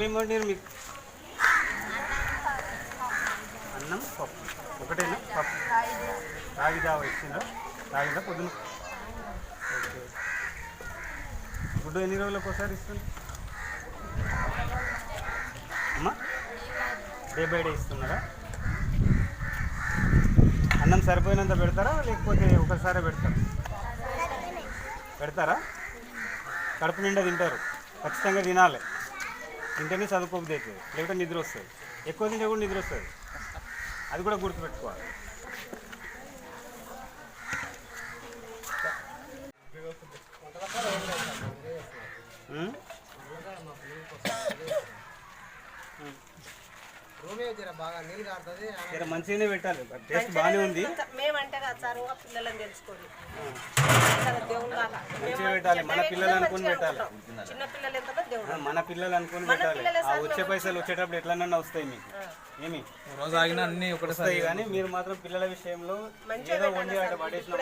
ఏమేమి వండారు మీకు? అన్నం పప్పు. ఒకటేనా? పప్పు. రాగి వచ్చిందా ఇచ్చిందా? రాగిదా పొద్దున. ఓకే. గుడ్డు ఎన్ని రోజులకు ఒకసారి ఇస్తుంది? అమ్మా? డే బై డే ఇస్తున్నారా? అన్నం సరిపోయినంత పెడతారా? లేకపోతే ఒకసారి పెడతారా? పెడతారా? కడుపు నిండా తింటారు. ఖచ్చితంగా తినాలి. ఇంటర్నే చదువుకోబుద్ది అవుతుంది లేకపోతే నిద్ర వస్తుంది. ఎక్కువ తింటే కూడా నిద్ర వస్తుంది. అది కూడా గుర్తుపెట్టుకోవాలి. ఉం? జర మంచిగానే పెట్టాలి. టేస్ట్ బాగానే ఉంది. మేమంటే కదా సార్ ఆ పిల్లలని తెలుసుకోండి. కదా దేవుని లాగా మంచిగా పెట్టాలి. మన పిల్లలు అనుకుని పెట్టాలి. చిన్న పిల్లలు ఎంత దేవుడు? ఆ, మన పిల్లలు అనుకుని పెట్టాలి. ఆ వచ్చే పైసలు వచ్చేటప్పుడు ఎట్లన్నా వస్తాయి మీకు ఏమి? రోజు ఆగినా అన్ని ఒకటేసారి కానీ మీరు మాత్రం పిల్లల విషయంలో ఏదో వండి ఆడ పడేసిన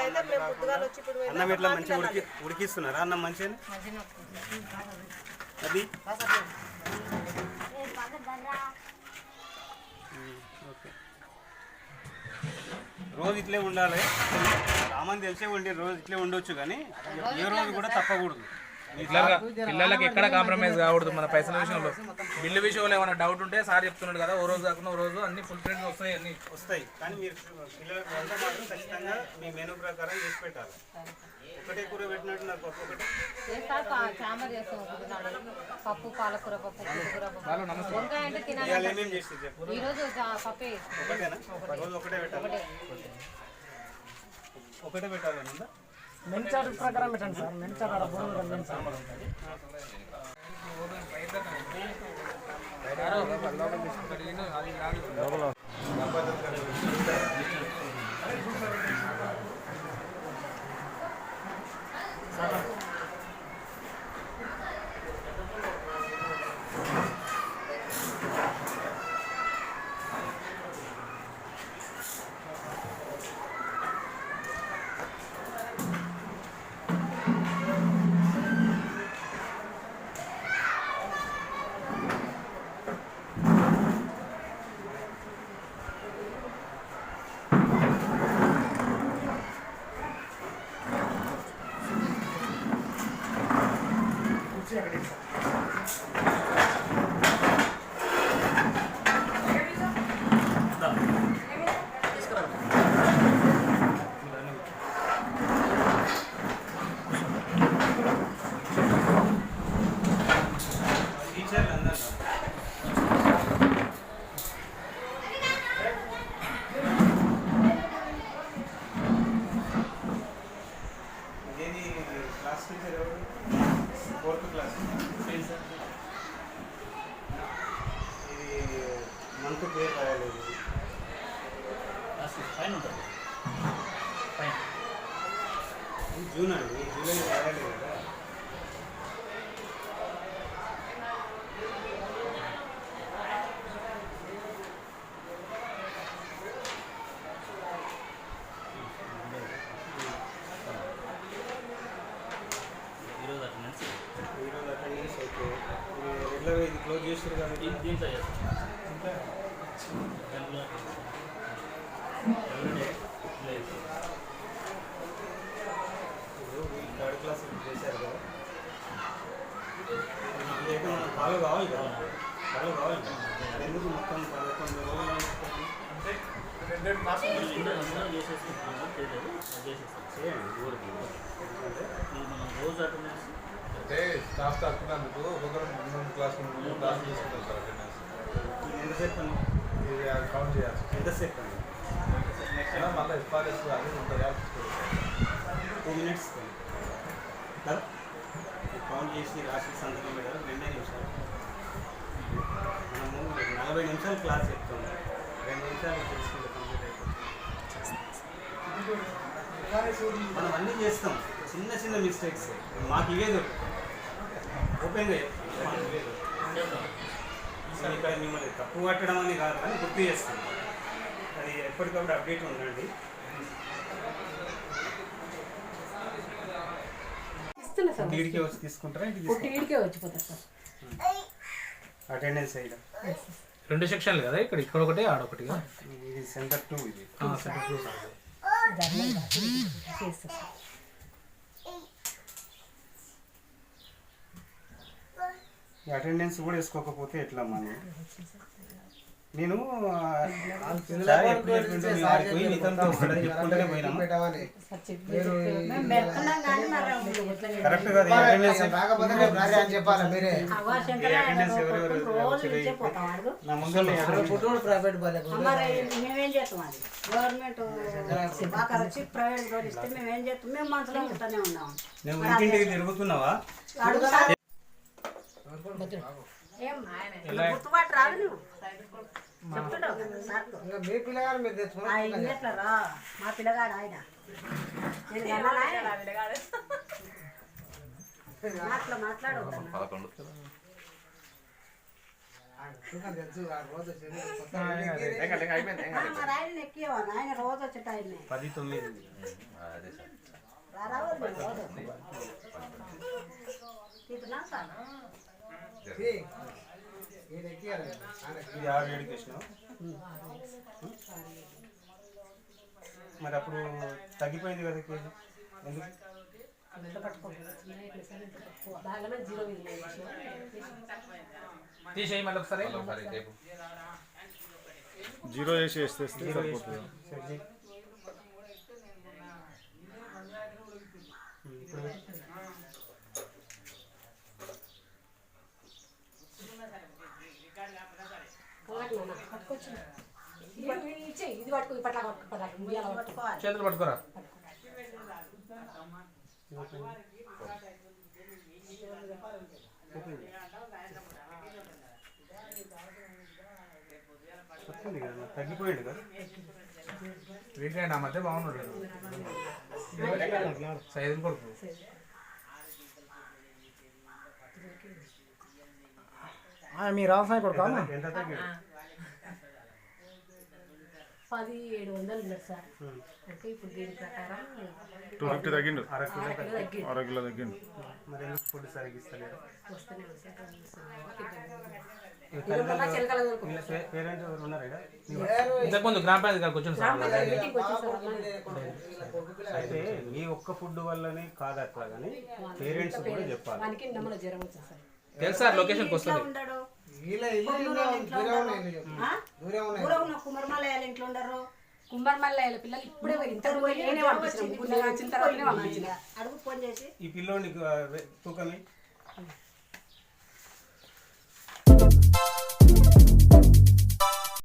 అన్నం ఇట్లా మంచిగా ఉడికి ఉడికిస్తున్నారా? అన్నం మంచిగా అది? రోజు ఇట్లే ఉండాలి. రామని తెలిసే ఉండి రోజు ఇట్లే ఉండొచ్చు కానీ ఏ రోజు కూడా తప్పకూడదు. పిల్లల పిల్లలకి ఎక్కడ కాంప్రమైజ్ కాకూడదు మన పైసల విషయంలో. బిల్లు విషయంలో ఏమైనా డౌట్ ఉంటే సార్ చెప్తున్నాడు కదా ఓ రోజు కాకుండా ఓ రోజు అన్ని ఫుల్ ప్రింట్ వస్తాయి అన్ని. వస్తాయి. కానీ మీరు పిల్లలకు వంట మాత్రం ఖచ్చితంగా మీ మెనూ ప్రకారం చేసి పెట్టాలి. ఒకటే కూర పెట్టినట్టు నాకు పా- సాంబార్ చేస్తాం పప్పు పాలకూర పప్పు కూర పప్పు. వంకాయ అంటే తినాలి ఇవాళ ఏమేమి చేసి చెప్పు. ఈ రోజు జా- పప్పే చేస్తాం ఒకటేనా? రోజు ఒకటే పెట్టాలి? ఒకటే. పెట్టాలి ఉందా ప్రకారం పెట్టండి sir. Men chart board men sir. టీచర్లు మంత్ పేరు రాయలేదు ఇది జూన్ అండి జూలై రాయలేదు కదా ఈరోజు అటెండెన్స్ అయితే ఇది క్లోజ్ చేస్తారు కాబట్టి. దీంట్లో ఈ థర్డ్ క్లాస్ చేశారు కదా అయితే కావాలి కదా ఫాలో కావాలి ఎందుకు మొత్తం పదకొండు రోజులు అంటే చేయండి ఊరికి ఎందుకంటే మనం రోజు అటెండెన్స్ అంటే స్టాఫ్ తక్కువనందుకు ఒకరు క్లాస్ క్లాస్ మూడు తీసుకుంటాం సార్ అటెండెన్స్ ఇది ఎంతసేపు ఇది కౌంట్ చేయాలి ఎంతసేపు అండి అయినా మళ్ళీ ఎఫ్ఆర్ఎస్ అది ఉంటుంది టూ మినిట్స్ కౌంట్ చేసి రాసి సంతకం పెట్టాలి రెండే నిమిషాలు మనము నలభై నిమిషాలు క్లాస్ చెప్తాం రెండు నిమిషాలు తెలుసుకుంటే కంప్లీట్ అయిపోతుంది మనం అన్నీ చేస్తాం చిన్న చిన్న మిస్టేక్స్ మాకు ఇవే దొరుకుతాయి ఓపెన్గా చెప్తాం మాకు ఇవే దొరుకుతాయి అసలు ఇక్కడ మిమ్మల్ని తప్పు పట్టడం అని కాదు కానీ గుర్తు చేస్తాం అది ఎప్పటికప్పుడు అప్డేట్ సార్. వీడికి వచ్చి తీసుకుంటారా? వచ్చిపోతారు సార్. అటెండెన్స్ సైడ్ రెండు సెక్షన్లు కదా ఇక్కడ? ఇక్కడ ఒకటి ఆడొకటి ఇది సెంటర్ టూ ఇది. Centre two sir. అటెండెన్స్ కూడా వేసుకోకపోతే ఎట్లా మనం నేను కరెక్ట్ కాదు అటెండెన్స్ చెప్పాలి. మీరే. అటెండెన్స్ ఎవరెవరు నా ముందు ప్రైవేట్ మేమేం చేస్తాం అది? గవర్నమెంట్ బాగా వచ్చి ప్రైవేట్ గవర్నమెంట్ ఇస్తే మేము ఏం చేస్తాం? మేము మనసులో ఉంటూనే ఉన్నాం. నువ్వు ఇంటింటికి తిరుగుతున్నావా? మీ పిల్లగారు మీరు తెచ్చుకున్నారు ఆయన ఎట్లా రా మా పిల్లగాడు ఆయన నేను కన్నానా ఆయన? మాట్లా మాట్లాడు ఇంకా తెలుసు ఆ రోజు వచ్చేది కొత్త మరి ఆయన ఎక్కేవా ఆయన రోజు వచ్చేట ఆయన్ని పది తొమ్మిది రారా వాళ్ళు రోజు తీతున్నా సార్ తీ. ఇది ఆరు ఏడుకి మరి అప్పుడు తగ్గిపోయింది కదా కేజీ? ఎందుకు? తీసేయి మళ్ళీ ఒకసారి. జీరో చేసి వేస్తే సరిపోతుంది. చేతులు పట్టుకోరా. తగ్గిపోయాడు కదా. వీకెండ్ ఆ మధ్య బాగున్నాడు. సైజులు కొడుకు. మీ రామసాయి కొడుకు ఎంత- ఎంత తగ్గాడు? పది ఏడు వందలు ఉన్నారు సార్. అంటే ఇప్పుడు దీని ప్రకారం టూ ఫిఫ్టీ తగ్గిండు? అర కిలో తగ్గిండు. మరి ఎందుకు ఫుడ్ సరిగ్గా వస్తూనే? ఇంతకుముందు గ్రామ పంచాయతీ సార్ అయితే మీ ఒక్క ఫుడ్ వల్లనే కాదు అట్లా కానీ పేరెంట్స్ కూడా చెప్పాలి. తెలుసు సార్ లొకేషన్కి వస్తుంది. దూరం ఉన్న కుమరమాలయాలు ఇంట్లో ఉండరు? కుంభర్మల్లయ్యల పిల్లలు ఇప్పుడే ఇంత అడుగు ఫోన్ చేసి. ఈ పిల్లోని తూకని.